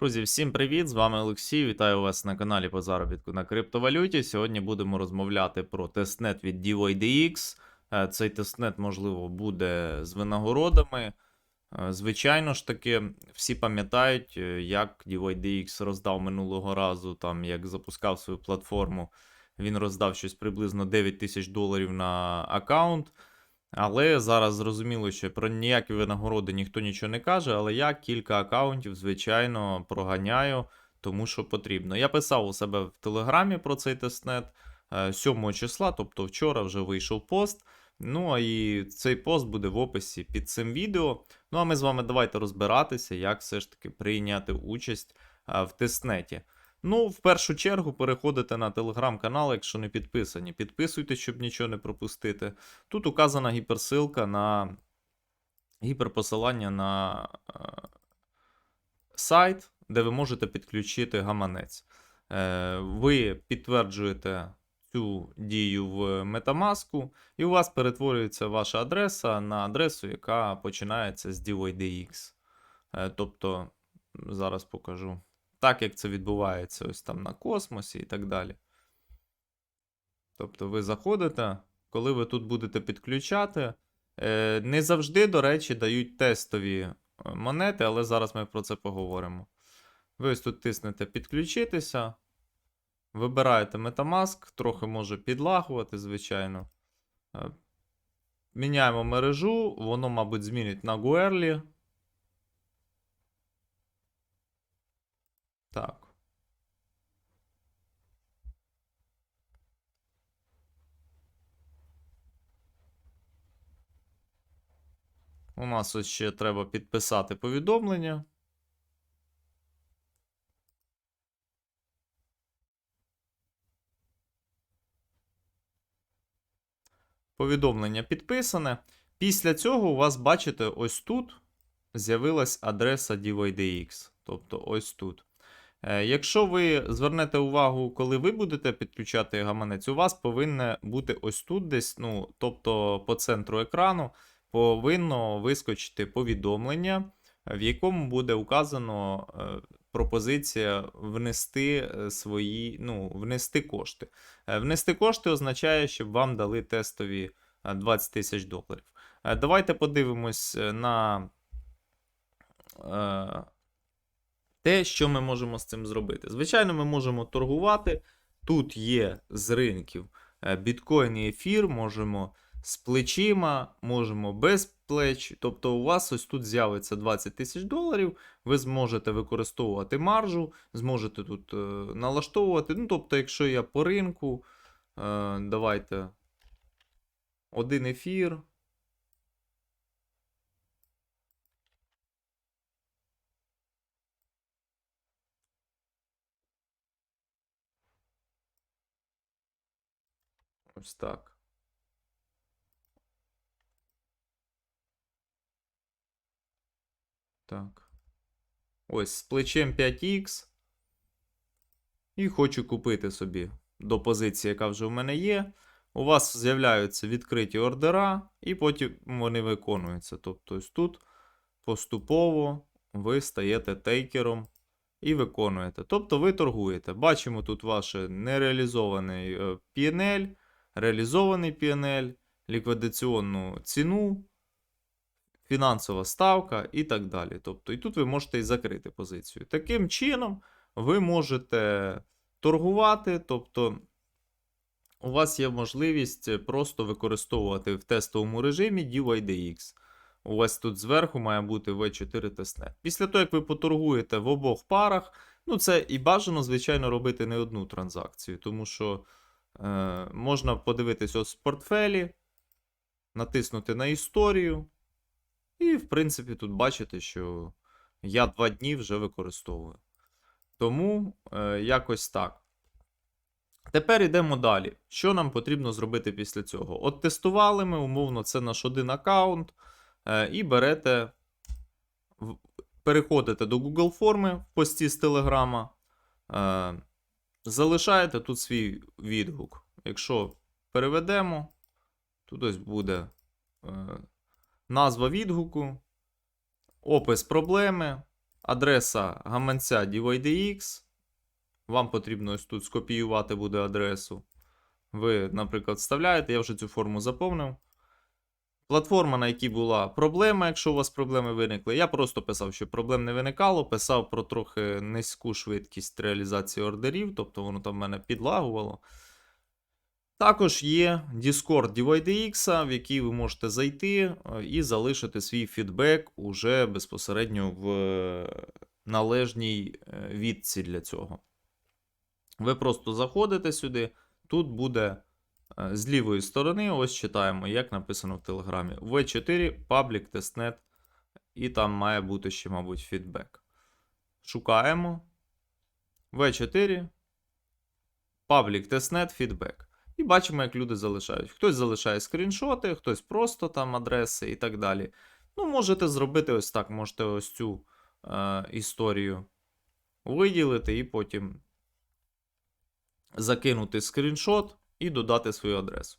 Друзі, всім привіт! З вами Олексій. Вітаю вас на каналі по заробітку на криптовалюті. Сьогодні будемо розмовляти про тестнет від DYDX. Е, Цей тестнет, можливо, буде з винагородами. Е, Звичайно ж таки, всі пам'ятають, е, як DYDX роздав минулого разу, там як запускав свою платформу. Він роздав щось приблизно 9 тисяч доларів на аккаунт. Але зараз зрозуміло, що про ніякі винагороди ніхто нічого не каже, але я кілька аккаунтів, звичайно, проганяю, тому що потрібно. Я писав у себе в Телеграмі про цей тестнет е, 7 числа, тобто вчора вже вийшов пост. Ну, а і цей пост буде в описі під цим відео. Ну, а ми з вами давайте розбиратися, як все ж таки прийняти участь е, в тестнеті. Ну, в першу чергу переходите на телеграм-канал, якщо не підписані. Підписуйтесь, щоб нічого не пропустити. Тут указана гіперсилка на гіперпосилання на е, сайт, де ви можете підключити гаманець. Е, ви підтверджуєте цю дію в Metamask, і у вас перетворюється ваша адреса на адресу, яка починається з DYDX. Е, тобто, зараз покажу. Так як це відбувається ось там на космосі і так далі. Тобто ви заходите, коли ви тут будете підключати. Е, не завжди, до речі, дають тестові е, монети, але зараз ми про це поговоримо. Ви ось тут тиснете підключитися. Вибираєте Metamask, трохи може підлагувати, звичайно. Е, Міняємо мережу, воно, мабуть, змінить на Guerli. Так. У нас ось ще треба підписати повідомлення. Повідомлення підписане. Після цього у вас, бачите, ось тут з'явилась адреса DYDX. Тобто ось тут. Е, Якщо ви звернете увагу, коли ви будете підключати гаманець, у вас повинне бути ось тут десь, ну, тобто по центру екрану, повинно вискочити повідомлення, в якому буде указано е, пропозиція внести е, свої, ну, внести кошти. Внести кошти означає, щоб вам дали тестові е, 20 тисяч доларів. Давайте подивимось на те, що ми можемо з цим зробити. Звичайно, ми можемо торгувати. Тут є з ринків е, біткоін і ефір, можемо з плечима, можемо без плеч. Тобто, у вас ось тут з'явиться 20 тисяч доларів, ви зможете використовувати маржу, зможете тут е, налаштовувати. Ну, тобто, якщо я по ринку, е, давайте один ефір. Ось так. Так. Ось з плечем 5х. І хочу купити собі до позиції, яка вже в мене є. У вас з'являються відкриті ордера, і потім вони виконуються. Тобто, ось тут поступово ви стаєте тейкером і виконуєте. Тобто ви торгуєте. Бачимо тут ваше нереалізований е, PNL, реалізований PNL, ліквідаційну ціну, фінансова ставка і так далі. Тобто, і тут ви можете і закрити позицію. Таким чином, ви можете торгувати, тобто. У вас є можливість просто використовувати в тестовому режимі DYDX. У вас тут зверху має бути V4 тестнет. Після того, як ви поторгуєте в обох парах, ну це і бажано, звичайно, робити не одну транзакцію, тому що можна подивитися ось в портфелі, натиснути на історію. І, в принципі, тут бачите, що я два дні вже використовую. Тому е, якось так. Тепер йдемо далі. Що нам потрібно зробити після цього? От тестували ми, умовно, це наш один аккаунт. Е, і берете, переходите до Google форми в пості з Телеграма. Залишаєте тут свій відгук. Якщо переведемо, тут ось буде е, назва відгуку, опис проблеми, адреса гаманця DYDX. Вам потрібно ось тут скопіювати буде адресу. Ви, наприклад, вставляєте, я вже цю форму заповнив. Платформа, на якій була проблема, якщо у вас проблеми виникли. Я просто писав, що проблем не виникало, писав про трохи низьку швидкість реалізації ордерів, тобто воно там в мене підлагувало. Також є Discord DYDX, в який ви можете зайти е, і залишити свій фідбек уже безпосередньо в е, належній е, відці для цього. Ви просто заходите сюди, тут буде з лівої сторони, ось читаємо, як написано в Телеграмі. V4 Public Testnet, і там має бути ще, мабуть, фідбек. Шукаємо. V4 Public Testnet Feedback. І бачимо, як люди залишають. Хтось залишає скріншоти, хтось просто там адреси і так далі. Ну, можете зробити ось так, можете ось цю е, історію виділити і потім закинути скріншот і додати свою адресу.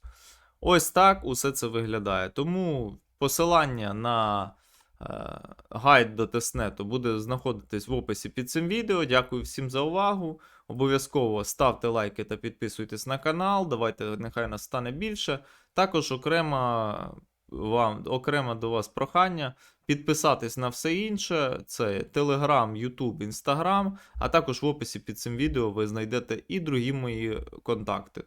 Ось так усе це виглядає. Тому посилання на е, гайд до тестнету буде знаходитись в описі під цим відео. Дякую всім за увагу. Обов'язково ставте лайки та підписуйтесь на канал. Давайте, нехай нас стане більше. Також окремо, вам, окремо до вас прохання підписатись на все інше: це Telegram, YouTube, Instagram, а також в описі під цим відео ви знайдете і другі мої контакти.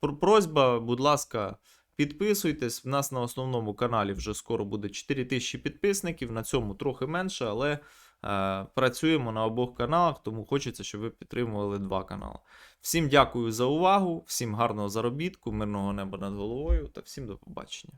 Пр- Просьба, будь ласка, підписуйтесь. В нас на основному каналі вже скоро буде 4 тисячі підписників, на цьому трохи менше, але е, працюємо на обох каналах, тому хочеться, щоб ви підтримували два канали. Всім дякую за увагу, всім гарного заробітку, мирного неба над головою та всім до побачення.